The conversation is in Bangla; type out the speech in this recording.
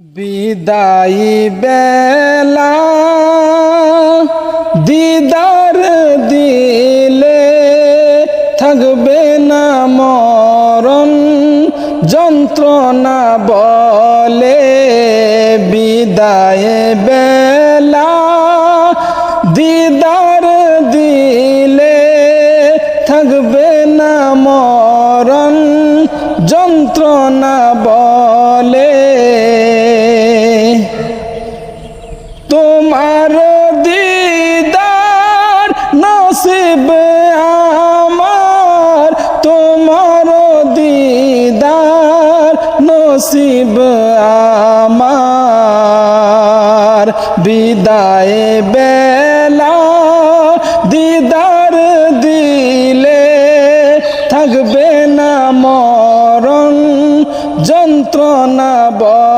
বিদায়ী বেলা দিদার দিলে থাকবে না মরণ যন্ত্রণা বলে। বিদায় বেলা দিদার দিলে থাকবে না মরণ যন্ত্রণা বলে। তোমার দিদার নসিব আমার, তোমার দিদার নসিব আমার। বিদায় বেলা দিদার দিলে থাকবে না মরণ যন্ত্রণা বলে।